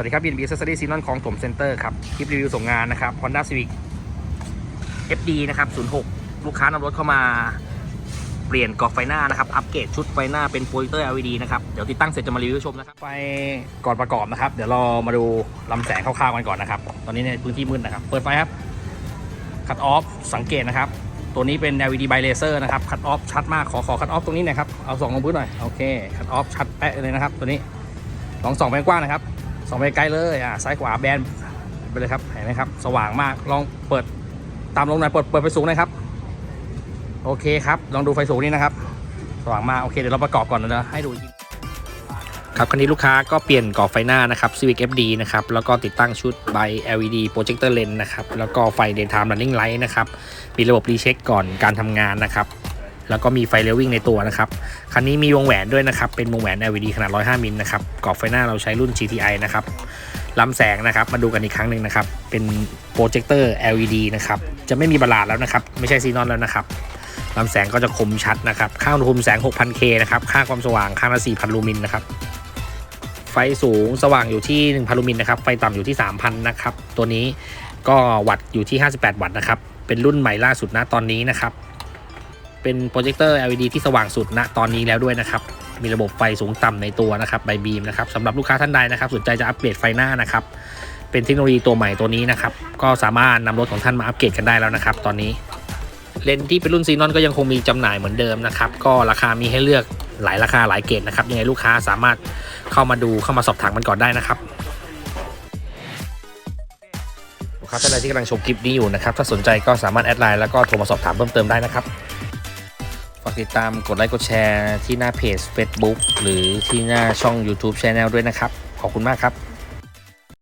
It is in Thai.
วัสดีครับ BNB Accessory s e a s o n ของถมเซ็นเตอร์ครับ คลิปรีวิวส่งงานนะครับ Honda Civic FD นะครับ 06 ลูกค้านำรถเข้ามาเปลี่ยนกรอบไฟหน้านะครับ อัปเกรดชุดไฟหน้าเป็นโปรเจคเตอร์ LED นะครับ เดี๋ยวติดตั้งเสร็จจะมารีวิวชมนะครับ ไฟก่อนประกอบนะครับ เดี๋ยวเรามาดูลำแสงคร่าวๆกันก่อนนะครับ ตอนนี้ในพื้นที่มืดนะครับ เปิดไฟครับ คัดออฟ สังเกตนะครับ ตัวนี้เป็น LED by laser นะครับ คัดออฟชัดมาก ขอขอคัดออฟตรงนี้หน่อยครับ เอาสองลงพื้นหน่อย โอเค คัดออฟชัดแป๊ะเลยนะครับ ตัวนี้ลองส่องไปกว้างนะครับ ส่องไปไกลเลยอะซ้ายขวาแบนไปเลยครับเห็นไหมครับ สว่างมากลองเปิดตามลงหน่อยเปิดเปิดไฟสูงหน่อยครับ โอเคครับ ลองดูไฟสูงนี่นะครับ สว่างมากโอเคเดี๋ยวเราประกอบก่อนนะให้ดูอีกครับคันนี้ลูกค้าก็เปลี่ยนกรอบไฟหน้านะครับ Civic FD นะครับ แล้วก็ติดตั้งชุดใบ LED projector lens นะครับ แล้วก็ไฟ daytime running light นะครับ มีระบบรีเช็คก่อนการทำงานนะครับ แล้วก็มีไฟเลี้ยววิ่งในตัวนะครับ คันนี้มีวงแหวนด้วยนะครับ เป็นวงแหวน LED ขนาด 105 มิลนะครับกรอบไฟหน้าเราใช้รุ่น GTI นะครับลำแสงนะครับ มาดูกันอีกครั้งหนึ่งนะครับ เป็นโปรเจคเตอร์ LED นะครับ จะไม่มีบลาดแล้วนะครับ ไม่ใช่ซีนอนแล้วนะครับลำแสงก็จะคมชัดนะครับ ค่าอุณหภูมิแสง 6,000K นะครับ ค่าความสว่างค่าละ4,000 ลูมินนะครับ ไฟสูงสว่างอยู่ที่ 1,000 ลูมินนะครับ ไฟต่ำอยู่ที่ 3,000 นะครับ ตัวนี้ก็วัตต์อยู่ที่ 58 วัตต์นะครับ เป็นรุ่นใหม่ล่าสุดนะตอนนี้นะครับ เป็นโปรเจคเตอร์ LED ที่สว่างสุดณตอนนี้แล้วด้วยนะครับ มีระบบไฟสูงต่ำในตัวนะครับใบบีมนะครับสำหรับลูกค้าท่านใดนะครับ สนใจจะอัปเกรดไฟหน้านะครับ เป็นเทคโนโลยีตัวใหม่ตัวนี้นะครับ ก็สามารถนำรถของท่านมาอัปเกรดกันได้แล้วนะครับ ตอนนี้เลนที่เป็นรุ่นซีนอนก็ยังคงมีจำหน่ายเหมือนเดิมนะครับ ก็ราคามีให้เลือกหลายราคาหลายเกรดนะครับ ยังไงลูกค้าสามารถเข้ามาดูเข้ามาสอบถามมันก่อนได้นะครับลูกค้าท่านใดที่กำลังชมคลิปนี้อยู่นะครับ ถ้าสนใจก็สามารถแอดไลน์แล้วก็โทรมาสอบถามเพิ่มเติมได้นะครับ ฝากติดตามกดไลค์กดแชร์ที่หน้าเพจ Facebook หรือที่หน้าช่อง YouTube Channel ด้วยนะครับ ขอบคุณมากครับ